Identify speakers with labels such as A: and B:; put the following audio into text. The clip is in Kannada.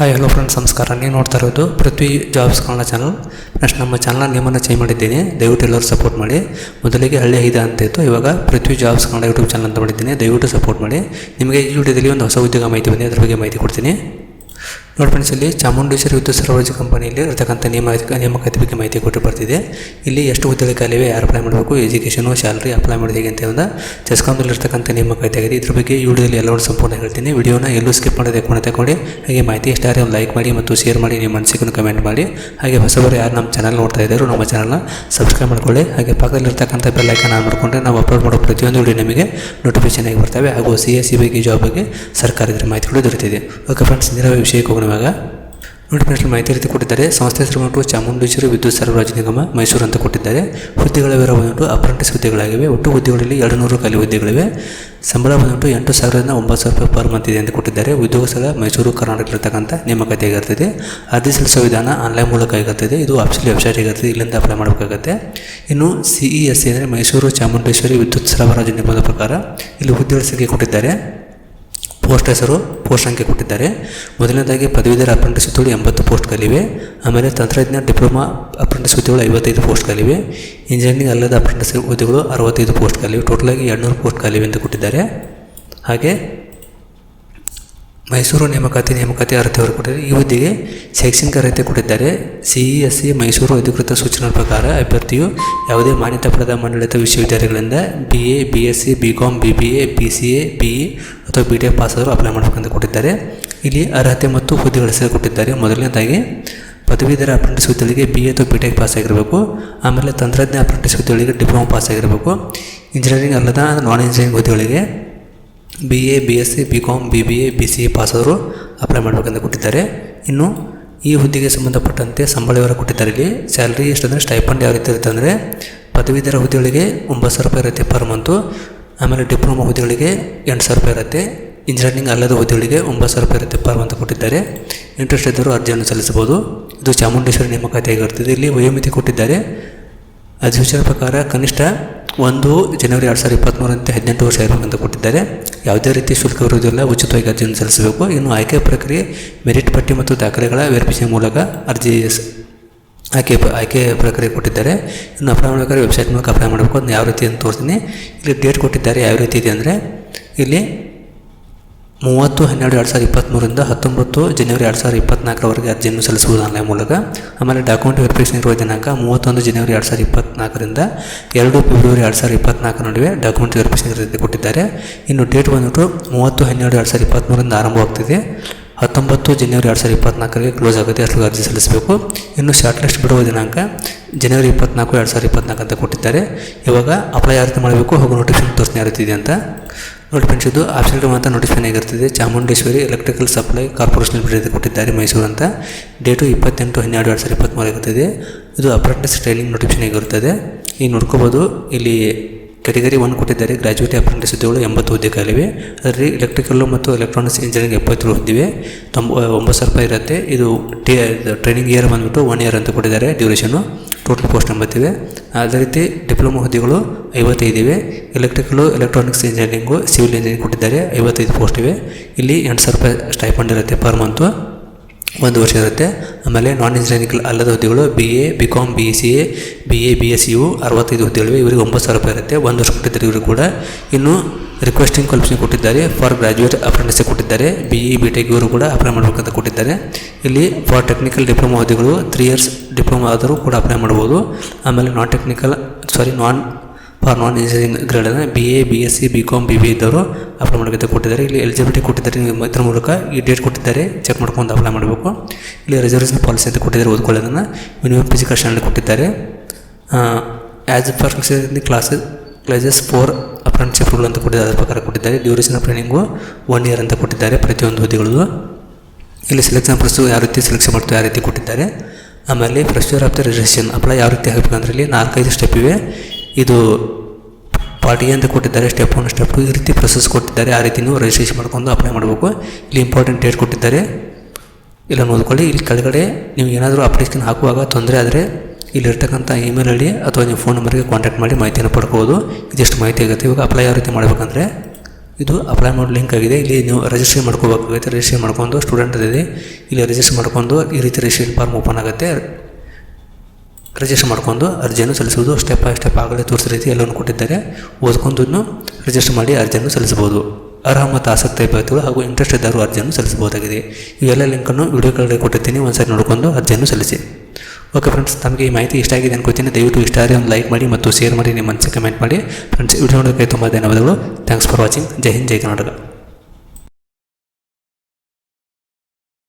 A: ಹಾಯ್ ಹಲೋ ಫ್ರೆಂಡ್ಸ್ ನಮಸ್ಕಾರ. ನೀವು ನೋಡ್ತಾ ಇರೋದು Prithvi jobs Kannada channel next ನಮ್ಮ ಚಾನಲ್ ನೇಮನ್ನು ಚೇಂಜ್ ಮಾಡಿದ್ದೀನಿ. ದಯವಿಟ್ಟು ಎಲ್ಲರೂ ಸಪೋರ್ಟ್ ಮಾಡಿ. ಮೊದಲಿಗೆ ಹಳ್ಳಿ ಐದ ಅಂತ ಇತ್ತು. ಇವಾಗ Prithvi jobs Kannada YouTube channel ಅಂತ ಮಾಡಿದ್ದೀನಿ. ದಯವಿಟ್ಟು ಸಪೋರ್ಟ್ ಮಾಡಿ. ನಿಮಗೆ ಈ ವಿಡಿಯೋದಲ್ಲಿ ಒಂದು ಹೊಸ ಉದ್ಯೋಗ ಮಾಹಿತಿ ಬಂದಿದೆ ಅದ್ರ ಬಗ್ಗೆ ಮಾಹಿತಿ ಕೊಡ್ತೀನಿ. ನೋಡಿ ಫ್ರೆಂಡ್ಸ್ ಇಲ್ಲಿ ಚಾಮುಂಡೇಶ್ವರಿ ವಿದ್ಯುತ್ ಸರಬರಾಜು ಕಂಪನಿಯಲ್ಲಿ ಇರತಕ್ಕಂಥ ನೇಮ ನೇಮಕಾತಿ ಬಗ್ಗೆ ಮಾಹಿತಿ ಕೊಟ್ಟು ಬರ್ತಿದೆ. ಇಲ್ಲಿ ಎಷ್ಟು ಹುದ್ದೆಗಳ ಖಾಲಿವೆ, ಯಾರು ಅಪ್ಲೈ ಮಾಡಬೇಕು ಎಜುಕೇಷನು ಸ್ಯಾಲ್ರಿ ಅಪ್ಲೈ ಮಾಡೋದು ಹೇಗೆ ಅಂತ ಒಂದು ಚೆಸ್ಕಾಮ್ದಲ್ಲಿ ನೇಮಕಾತಿ ಆಗಿದೆ ಇದ್ರ ಬಗ್ಗೆ ಈ ವಿಡಿಯೋದಲ್ಲಿ ಎಲ್ಲವನ್ನು ಸಂಪೂರ್ಣ ಹೇಳ್ತೀನಿ. ವಿಡಿಯೋನ ಎಲ್ಲೂ ಸ್ಕಿಪ್ ಮಾಡೋದೇ ಕೂಡ ತಗೊಳ್ಳಿ ಹಾಗೆ ಮಾಹಿತಿ ಇಷ್ಟಾದರೆ ಒಂದು ಲೈಕ್ ಮಾಡಿ ಮತ್ತು ಶೇರ್ ಮಾಡಿ, ನಿಮ್ಮ ಮನಸ್ಸಿಗೂ ಕಮೆಂಟ್ ಮಾಡಿ. ಹಾಗೆ ಹೊಸಬರು ಯಾರು ನಮ್ಮ ಚಾನಲ್ ನೋಡ್ತಾ ಇದ್ದಾರೆ, ನಮ್ಮ ಚಾನಲ್ನ ಸಬ್ಸ್ಕ್ರೈಬ್ ಮಾಡ್ಕೊಳ್ಳಿ. ಹಾಗೆ ಪಕ್ಕದಲ್ಲಿರ್ತಕ್ಕಂಥ ಬೆಲ್ ಐಕನ್ ಆನ್ ಮಾಡಿಕೊಂಡ್ರೆ ನಾವು ಅಪ್ಲೋಡ್ ಮಾಡೋ ಪ್ರತಿಯೊಂದು ವಿಡಿಯೋ ನಿಮಗೆ ನೋಟಿಫಿಕೇಶನ್ ಆಗಿ ಬರ್ತವೆ. ಹಾಗೂ ಸಿ ಎಸ್ ಸಿ ಬಗ್ಗೆ ಜಾಬ್ ಬಗ್ಗೆ ಸರ್ಕಾರದ ಮಾಹಿತಿಗಳು ದೊರೆತಿದೆ. ಓಕೆ ಫ್ರೆಂಡ್ಸ್ ನಿರವೇ ವಿಷಯಕ್ಕೆ ಹೋಗೋಣ ನೋಡಿ ಮಾಹಿತಿ ರೀತಿ ಕೊಟ್ಟಿದ್ದಾರೆ. ಸಂಸ್ಥೆ ಹೆಸರು ಚಾಮುಂಡೇಶ್ವರಿ ವಿದ್ಯುತ್ ಸರಬರಾಜು ನಿಗಮ ಮೈಸೂರು ಅಂತ ಕೊಟ್ಟಿದ್ದಾರೆ. ಹುದ್ದೆಗಳ ವಿವರ ಬಂದ್ಬಿಟ್ಟು ಅಪ್ರೆಂಟಿಸ್ ಹುದ್ದೆಗಳಾಗಿವೆ. ಒಟ್ಟು ಹುದ್ದೆಗಳಲ್ಲಿ ಎರಡು ನೂರು ಖಾಲಿ ಹುದ್ದೆಗಳಿವೆ. ಸಂಬಳ ಬಂದ್ಬಿಟ್ಟು ಎಂಟು ಸಾವಿರದಿಂದ ಒಂಬತ್ತು ಸಾವಿರ ರೂಪಾಯಿ ಪರ್ ಮಂತ್ ಇದೆ ಅಂತ ಕೊಟ್ಟಿದ್ದಾರೆ. ಉದ್ಯೋಗ ಸ್ಥಳ ಮೈಸೂರು ಕರ್ನಾಟಕ ಇರತಕ್ಕಂಥ ನೇಮಕಾತಿ ಆಗಿರ್ತದೆ. ಅರ್ಜಿ ಸಲ್ಲಿಸೋ ವಿಧಾನ ಆನ್ಲೈನ್ ಮೂಲಕ ಆಗಿರ್ತದೆ. ಇದು ಆಫೀಸಲ್ಲಿ ವೆಬ್ಸೈಟ್ ಆಗಿರ್ತದೆ. ಇಲ್ಲಿಂದ ಅಪ್ಲೈ ಮಾಡಬೇಕಾಗುತ್ತೆ. ಇನ್ನು ಸಿ ಇ ಎಸ್ ಅಂದರೆ ಮೈಸೂರು ಚಾಮುಂಡೇಶ್ವರಿ ವಿದ್ಯುತ್ ಸರಬರಾಜು ನಿಗಮದ ಪ್ರಕಾರ ಇಲ್ಲಿ ಹುದ್ದೆಗಳ ಸಂಖ್ಯೆ ಕೊಟ್ಟಿದ್ದಾರೆ. ಪೋಸ್ಟ್ ಹೆಸರು ಪೋಸ್ಟ್ ಸಂಖ್ಯೆ ಕೊಟ್ಟಿದ್ದಾರೆ. ಮೊದಲನೇದಾಗಿ ಪದವೀಧರ ಅಪ್ರೆಂಟಿಸ್ ಹುದ್ದೆಗಳು ಎಂಬತ್ತು ಪೋಸ್ಟ್ಗಳಿವೆ. ಆಮೇಲೆ ತಂತ್ರಜ್ಞಾನ ಡಿಪ್ಲೊಮಾ ಅಪ್ರೆಂಟಿಸ್ ಹುದ್ದೆಗಳು ಐವತ್ತೈದು ಪೋಸ್ಟ್ಗಳಿವೆ. ಇಂಜಿನಿಯರಿಂಗ್ ಅಲ್ಲದ ಅಪ್ರೆಂಟಿಸ್ ಹುದ್ದೆಗಳು ಅರವತ್ತೈದು ಪೋಸ್ಟ್ಗಳಿವೆ. ಟೋಟಲಾಗಿ ಎರಡುನೂರು ಪೋಸ್ಟ್ ಖಾಲಿವೆ ಅಂತ ಕೊಟ್ಟಿದ್ದಾರೆ. ಹಾಗೆ ಮೈಸೂರು ನೇಮಕಾತಿ ನೇಮಕಾತಿ ಅರ್ಹತೆಯವರು ಕೊಟ್ಟಿದ್ದಾರೆ. ಈ ಹುದ್ದೆಗೆ ಶೈಕ್ಷಣಿಕ ಅರ್ಹತೆ ಕೊಟ್ಟಿದ್ದಾರೆ. C E S C Mysuru ಅಧಿಕೃತ ಸೂಚನೆ ಪ್ರಕಾರ ಅಭ್ಯರ್ಥಿಯು ಯಾವುದೇ ಮಾನ್ಯತೆ ಪಡೆದ ಮಂಡಳಿತ ವಿಶ್ವವಿದ್ಯಾಲಯಗಳಿಂದ B A, B S C, B com B B A, B C A, B E ಅಥವಾ ಬಿ ಟೆಕ್ ಪಾಸ್ ಆದರೂ ಅಪ್ಲೈ ಮಾಡಬೇಕಂತ ಕೊಟ್ಟಿದ್ದಾರೆ. ಇಲ್ಲಿ ಅರ್ಹತೆ ಮತ್ತು ಹುದ್ದೆಗಳ ಹೆಸರು ಕೊಟ್ಟಿದ್ದಾರೆ. ಮೊದಲನೇದಾಗಿ, ಪದವೀಧರ ಅಪ್ರೆಂಟಿಸ್ ಹುದ್ದೆಗಳಿಗೆ ಬಿ ಎ ಅಥವಾ ಬಿ ಟೆಕ್ ಪಾಸ್ ಆಗಿರಬೇಕು. ಆಮೇಲೆ ತಂತ್ರಜ್ಞಾನ ಅಪ್ರೆಂಟಿಸ್ ಹುದ್ದೆಗಳಿಗೆ ಡಿಪ್ಲೊಮಾ ಪಾಸ್ ಆಗಿರಬೇಕು. ಇಂಜಿನಿಯರಿಂಗ್ ಅಲ್ಲದ ನಾನ್ ಇಂಜಿನಿಯರಿಂಗ್ ಹುದ್ದೆಗಳಿಗೆ B A B S C B com B B A B C A ಪಾಸಾದರು apply ಮಾಡಬೇಕಂತ ಕೊಟ್ಟಿದ್ದಾರೆ. ಇನ್ನು ಈ ಹುದ್ದೆಗೆ ಸಂಬಂಧಪಟ್ಟಂತೆ ಸಂಬಳ ವಿವರ ಕೊಟ್ಟಿದ್ದಾರೆ ಇಲ್ಲಿ ಸ್ಯಾಲ್ರಿ ಎಷ್ಟಂದರೆ ಸ್ಟೈಪಂಡ್ ಯಾವ ರೀತಿ ಇರುತ್ತೆ ಅಂದರೆ ಪದವೀಧರ ಹುದ್ದೆಗಳಿಗೆ ಒಂಬತ್ತು ಸಾವಿರ ರೂಪಾಯಿ ಇರುತ್ತೆ ಪರ್ ಮಂತು ಆಮೇಲೆ ಡಿಪ್ಲೊಮಾ ಹುದ್ದೆಗಳಿಗೆ ಎಂಟು ಸಾವಿರ ರೂಪಾಯಿ ಇರುತ್ತೆ. ಇಂಜಿನಿಯರಿಂಗ್ ಅಲ್ಲದ ಹುದ್ದೆಗಳಿಗೆ ಒಂಬತ್ತು ಸಾವಿರ ರೂಪಾಯಿ ಇರುತ್ತೆ ಪರ್ ಮಂತ್ ಕೊಟ್ಟಿದ್ದಾರೆ. ಇಂಟ್ರೆಸ್ಟ್ ಇದ್ದರೂ ಅರ್ಜಿಯನ್ನು ಸಲ್ಲಿಸಬಹುದು. ಇದು ಚಾಮುಂಡೇಶ್ವರಿ ನೇಮಕಾತಿಯಾಗಿರುತ್ತದೆ ಇಲ್ಲಿ ವಯೋಮಿತಿ ಕೊಟ್ಟಿದ್ದಾರೆ. ಅಧಿಸೂಚನೆ ಪ್ರಕಾರ ಕನಿಷ್ಠ ಒಂದು ಜನವರಿ ಎರಡು ಸಾವಿರದ ಇಪ್ಪತ್ತ್ಮೂರಂತೆ ಹದಿನೆಂಟು ವರ್ಷ ಇರಬೇಕಂತ ಕೊಟ್ಟಿದ್ದಾರೆ. ಯಾವುದೇ ರೀತಿ ಶುಲ್ಕ ಇರುವುದಿಲ್ಲ ಉಚಿತವಾಗಿ ಅರ್ಜಿಯನ್ನು ಸಲ್ಲಿಸಬೇಕು. ಇನ್ನು ಆಯ್ಕೆ ಪ್ರಕ್ರಿಯೆ, ಮೆರಿಟ್ ಪಟ್ಟಿ ಮತ್ತು ದಾಖಲೆಗಳ ವೆರಿಫಿಕೇಷನ್ ಮೂಲಕ ಅರ್ಜಿ ಆಯ್ಕೆ ಆಯ್ಕೆ ಪ್ರಕ್ರಿಯೆ ಕೊಟ್ಟಿದ್ದಾರೆ. ಇನ್ನು ಅಪ್ಲೈ ಮಾಡಬೇಕಾದ್ರೆ ವೆಬ್ಸೈಟ್ ಮೂಲಕ ಅಪ್ಲೈ ಮಾಡಬೇಕು. ಅದನ್ನ ಯಾವ ರೀತಿ ಅಂತ ತೋರಿಸ್ತೀನಿ. ಇಲ್ಲಿ ಡೇಟ್ ಕೊಟ್ಟಿದ್ದಾರೆ. ಯಾವ ರೀತಿ ಇದೆ ಅಂದರೆ, ಇಲ್ಲಿ ಮೂವತ್ತು, ಹನ್ನೆರಡು, ಎರಡು ಸಾವಿರದ ಇಪ್ಪತ್ತ್ಮೂರರಿಂದ ಹತ್ತೊಂಬತ್ತು ಜನವರಿ ಎರಡು ಸಾವಿರದ ಇಪ್ಪತ್ತ್ನಾಲ್ಕರವರೆಗೆ ಅರ್ಜಿಯನ್ನು ಸಲ್ಲಿಸುವುದು ಆನ್ಲೈನ್ ಮೂಲಕ. ಆಮೇಲೆ ಡಾಕ್ಯುಮೆಂಟ್ ವೆರಿಫಿಕೇಷನ್ ಇರುವ ದಿನಾಂಕ ಮೂವತ್ತೊಂದು ಜನವರಿ ಎರಡು ಸಾವಿರದ ಇಪ್ಪತ್ನಾಲ್ಕರಿಂದ ಎರಡು ಫೆಬ್ರವರಿ ಎರಡು ಸಾವಿರದ ಇಪ್ಪತ್ನಾಲ್ಕರ ನಡುವೆ ಡಾಕ್ಯುಮೆಂಟ್ ವೆರಿಫಿಕೇಷನ್ ರೀತಿ ಕೊಟ್ಟಿದ್ದಾರೆ. ಇನ್ನು ಡೇಟ್ ಬಂದ್ಬಿಟ್ಟು ಮೂವತ್ತು, ಹನ್ನೆರಡು ಎರಡು ಸಾವಿರದ ಇಪ್ಪತ್ತ್ಮೂರರಿಂದ ಆರಂಭವಾಗ್ತಿದೆ. ಹತ್ತೊಂಬತ್ತು ಜನವರಿ ಎರಡು ಸಾವಿರದ ಇಪ್ಪತ್ನಾಲ್ಕರಿಗೆ ಕ್ಲೋಸ್ ಆಗುತ್ತೆ ಅಷ್ಟು ಅರ್ಜಿ ಸಲ್ಲಿಸಬೇಕು. ಇನ್ನು ಶಾರ್ಟ್ ಲಿಸ್ಟ್ ಬಿಡುವ ದಿನಾಂಕ ಜನವರಿ ಇಪ್ಪತ್ನಾಲ್ಕು, ಎರಡು ಸಾವಿರದ ಇಪ್ಪತ್ನಾಲ್ಕು ಅಂತ ಕೊಟ್ಟಿದ್ದಾರೆ. ಇವಾಗ ಅಪ್ಲೈ ರೀತಿ ಮಾಡಬೇಕು? ಹಾಗೂ ನೋಟಿಫಿಕೇಶನ್ ತೋರಿಸ್ತಾ ಯಾವ ಅಂತ. ನೋಡಿ ಫ್ರೆಂಡ್ಸ್ ಇದು ಆಪ್ಷನ್ಗೆ ಮಾತ್ರ ನೋಟಿಫಿಕೇಶನ್ ಆಗಿರ್ತದೆ. Chamundeshwari electrical supply corporation limited ಕೊಟ್ಟಿದ್ದಾರೆ ಮೈಸೂರು ಅಂತ. ಡೇಟು ಇಪ್ಪತ್ತೆಂಟು ಹನ್ನೆರಡು ಎರಡು ಸಾವಿರದ ಇಪ್ಪತ್ತ್ಮೂರು ಆಗಿರ್ತದೆ. ಇದು ಅಪ್ರೆಂಟಿಸ್ ಟ್ರೈನಿಂಗ್ ನೋಟಿಫಿಕೇಶನ್ ಆಗಿರುತ್ತದೆ ಈಗ ನೋಡ್ಕೋಬೋದು, ಇಲ್ಲಿ ಕ್ಯಾಟಗರಿ ಒನ್ ಕೊಟ್ಟಿದ್ದಾರೆ. ಗ್ರಾಜ್ಯುಯೇಟ್ ಅಪ್ರೆಂಟಿಸ್ ಹುದ್ದೆಗಳು ಎಂಬತ್ತು ಹುದ್ದೆ ಖಾಲಿವೆ ಅದರಲ್ಲಿ ಎಲೆಕ್ಟ್ರಿಕಲ್ಲು ಮತ್ತು ಎಲೆಕ್ಟ್ರಾನಿಕ್ಸ್ ಇಂಜಿನಿಯರಿಂಗ್ ಎಪ್ಪತ್ತೇಳು ಹುದ್ದಿವೆ ತೊಂಬ ಒಂಬತ್ತು ಸಾವಿರ ರೂಪಾಯಿ ಇರುತ್ತೆ. ಇದು ಟಿ ಟ್ರೈನಿಂಗ್ ಇಯರ್ ಬಂದುಬಿಟ್ಟು ಒನ್ ಇಯರ್ ಅಂತ ಕೊಟ್ಟಿದ್ದಾರೆ. ಡ್ಯೂರೇಷನು ಟೋಟಲ್ ಪೋಸ್ಟ್ ಎಂಬತ್ತಿವೆ ಅದೇ ರೀತಿ ಡಿಪ್ಲೊಮಾ ಹುದ್ದೆಗಳು ಐವತ್ತೈದಿವೆ electrical electronics engineering civil engineering ಕೊಟ್ಟಿದ್ದಾರೆ. ಐವತ್ತೈದು ಪೋಸ್ಟ್ ಇವೆ. ಇಲ್ಲಿ ಎಂಟು ಸಾವಿರ ರೂಪಾಯಿ ಸ್ಟೈಪಂಡ್ ಇರುತ್ತೆ ಪರ್ ಮಂತು ಒಂದು ವರ್ಷ ಇರುತ್ತೆ. ಆಮೇಲೆ ನಾನ್ ಇಂಜಿನಿಯರಿಂಗ್ ಅಲ್ಲದ ಹುದ್ದೆಗಳು B A B com B C A B A B S U ಅರವತ್ತೈದು ಹುದ್ದೆಗಳಿವೆ. ಇವರಿಗೆ ಒಂಬತ್ತು ಸಾವಿರ ರೂಪಾಯಿ ಇರುತ್ತೆ. ಒಂದು ವರ್ಷ ಕೊಟ್ಟಿದ್ದಾರೆ ಇವರು ಕೂಡ. ಇನ್ನು ರಿಕ್ವೆಸ್ಟಿಂಗ್ ಕ್ವಾಲಿಫಿಕೇಷನ್ ಕೊಟ್ಟಿದ್ದಾರೆ. ಫಾರ್ ಗ್ರಾಜುಯೇಟ್ ಅಪ್ರೆಂಟಿಸ್ ಕೊಟ್ಟಿದ್ದಾರೆ. ಬಿ ಇ ಬಿ ಟೆಕ್ ಇವರು ಕೂಡ ಅಪ್ಲೈ ಮಾಡಬೇಕಂತ ಕೊಟ್ಟಿದ್ದಾರೆ. ಇಲ್ಲಿ ಫಾರ್ ಟೆಕ್ನಿಕಲ್ ಡಿಪ್ಲೊಮಾ ಹುದ್ದೆಗಳು ತ್ರೀ ಇಯರ್ಸ್ ಡಿಪ್ಲೊಮಾ ಆದರೂ ಕೂಡ ಅಪ್ಲೈ ಮಾಡ್ಬೋದು. ಆಮೇಲೆ non technical sorry non for non engineering ಗ್ರೇಡನ್ನು B A B S C B com B B ಇದ್ದವರು ಅಪ್ಲೈ ಮಾಡೋಕ್ಕೆ ಕೊಟ್ಟಿದ್ದಾರೆ. ಇಲ್ಲಿ ಎಲಿಜಿಬಿಲಿಟಿ ಕೊಟ್ಟಿದ್ದಾರೆ ಇದ್ರ ಮೂಲಕ ಈ ಡೇಟ್ ಕೊಟ್ಟಿದ್ದಾರೆ. ಚೆಕ್ ಮಾಡ್ಕೊಂಡು ಅಪ್ಲೈ ಮಾಡಬೇಕು. ಇಲ್ಲಿ ರಿಸರ್ವೇಷನ್ ಪಾಲಿಸಿ ಅಂತ ಕೊಟ್ಟಿದ್ದಾರೆ ಓದ್ಕೊಳ್ಳೋದನ್ನು. ಮಿನಿಮಮ್ ಫಿಸಿಕಲ್ ಸ್ಟ್ಯಾಂಡರ್ಡ್ ಕೊಟ್ಟಿದ್ದಾರೆ. As for classes classes for apprenticeship rule ಅಂತ ಕೊಟ್ಟಿದ್ದಾರೆ. ಅದರ ಪ್ರಕಾರ ಕೊಟ್ಟಿದ್ದಾರೆ. Duration of training one year ಅಂತ ಕೊಟ್ಟಿದ್ದಾರೆ ಪ್ರತಿಯೊಂದು ಹುದ್ದೆಗಳು ಇಲ್ಲಿ ಸೆಲೆಕ್ಷನ್ ಪ್ರೊಸೆಸ್ ಯಾವ ರೀತಿ ಸೆಲೆಕ್ಷನ್ ಮಾಡ್ತೀವಿ ಯಾವ ರೀತಿ ಕೊಟ್ಟಿದ್ದಾರೆ. ಆಮೇಲೆ fresher of the registration apply ಯಾವ ರೀತಿ ಆಗಬೇಕಂದ್ರೆ ಇಲ್ಲಿ ನಾಲ್ಕೈದು ಸ್ಟೆಪ್ ಇವೆ. ಇದು ಪಾರ್ಟಿ ಅಂತ ಕೊಟ್ಟಿದ್ದಾರೆ ಸ್ಟೆಪ್ ಒನ್ ಸ್ಟೆಪ್ ಟು ಈ ರೀತಿ ಪ್ರೊಸೆಸ್ ಕೊಟ್ಟಿದ್ದಾರೆ, ಆ ರೀತಿ ನೀವು ರಿಜಿಸ್ಟ್ರೇಷನ್ ಮಾಡ್ಕೊಂಡು ಅಪ್ಲೈ ಮಾಡಬೇಕು. ಇಲ್ಲಿ ಇಂಪಾರ್ಟೆಂಟ್ ಡೇಟ್ ಕೊಟ್ಟಿದ್ದಾರೆ. ಇಲ್ಲ ನೋಡ್ಕೊಳ್ಳಿ, ಇಲ್ಲಿ ಕೆಳಗಡೆ ನೀವು ಏನಾದರೂ ಅಪ್ಲಿಕೇಶನ್ ಹಾಕುವಾಗ ತೊಂದರೆ ಆದರೆ ಇಲ್ಲಿರ್ತಕ್ಕಂಥ ಇಮೇಲ್ ಐ ಅಥವಾ ನೀವು ಫೋನ್ ನಂಬರ್ಗೆ ಕಾಂಟ್ಯಾಕ್ಟ್ ಮಾಡಿ ಮಾಹಿತಿಯನ್ನು ಪಡ್ಕೋಬೋದು. ಇದಿಷ್ಟು ಮಾಹಿತಿ ಆಗುತ್ತೆ. ಇವಾಗ ಅಪ್ಲೈ ಯಾವ ರೀತಿ ಮಾಡಬೇಕಂದ್ರೆ, ಇದು ಅಪ್ಲೈ ಮಾಡೋ ಲಿಂಕ್ ಆಗಿದೆ. ಇಲ್ಲಿ ನೀವು ರಿಜಿಸ್ಟ್ರೇಷನ್ ಮಾಡ್ಕೋಬೇಕಾಗುತ್ತೆ. ರಿಜಿಸ್ಟ್ರೇಷನ್ ಮಾಡ್ಕೊಂಡು ಸ್ಟೂಡೆಂಟ್ ಇದೆ ಇಲ್ಲಿ ರಿಜಿಸ್ಟರ್ ಮಾಡ್ಕೊಂಡು ಈ ರೀತಿ ರಿಜಿಸ್ಟ್ರೇಷನ್ ಫಾರ್ಮ್ ಓಪನ್ ಆಗುತ್ತೆ. ರಿಜಿಸ್ಟರ್ ಮಾಡ್ಕೊಂಡು ಅರ್ಜಿಯನ್ನು ಸಲ್ಲಿಸುವುದು ಸ್ಟೆಪ್ ಬೈ ಸ್ಟೆಪ್ ಆಗಲೇ ತೋರಿಸಿದ ರೀತಿ ಎಲ್ಲವನ್ನು ಕೊಟ್ಟಿದ್ದಾರೆ. ಓದ್ಕೊಂಡು ರಿಜಿಸ್ಟರ್ ಮಾಡಿ ಅರ್ಜಿಯನ್ನು ಸಲ್ಲಿಸಬಹುದು. ಅರ್ಹ ಮತ್ತು ಆಸಕ್ತಿ, ಅಭ್ಯರ್ಥಿಗಳು ಹಾಗೂ ಇಂಟ್ರೆಸ್ಟ್ ಇದ್ದಾರು ಅರ್ಜಿಯನ್ನು ಸಲ್ಲಿಸಬಹುದಾಗಿದೆ. ಇವೆಲ್ಲ ಲಿಂಕನ್ನು ವಿಡಿಯೋ ಕೆಳಗಡೆ ಕೊಟ್ಟಿರ್ತೀನಿ. ಒಂದ್ಸರಿ ನೋಡಿಕೊಂಡು ಅರ್ಜಿಯನ್ನು ಸಲ್ಲಿಸಿ. ಓಕೆ ಫ್ರೆಂಡ್ಸ್ ತಮಗೆ ಈ ಮಾಹಿತಿ ಇಷ್ಟ ಆಗಿದೆ ಅನ್ಕೋತೀನಿ ದಯವಿಟ್ಟು ಇಷ್ಟ ಆದರೆ ಒಂದು ಲೈಕ್ ಮಾಡಿ ಮತ್ತು ಶೇರ್ ಮಾಡಿ, ನಿಮ್ಮ ಮನಸ್ಸಿಗೆ ಕಮೆಂಟ್ ಮಾಡಿ. ಫ್ರೆಂಡ್ಸ್ ವಿಡಿಯೋ ನೋಡೋದಕ್ಕೆ ತುಂಬ ಧನ್ಯವಾದಗಳು. ಥ್ಯಾಂಕ್ಸ್ ಫಾರ್ ವಾಚಿಂಗ್ ಜೈ ಹಿಂದ್, ಜೈ ಕರ್ನಾಟಕ.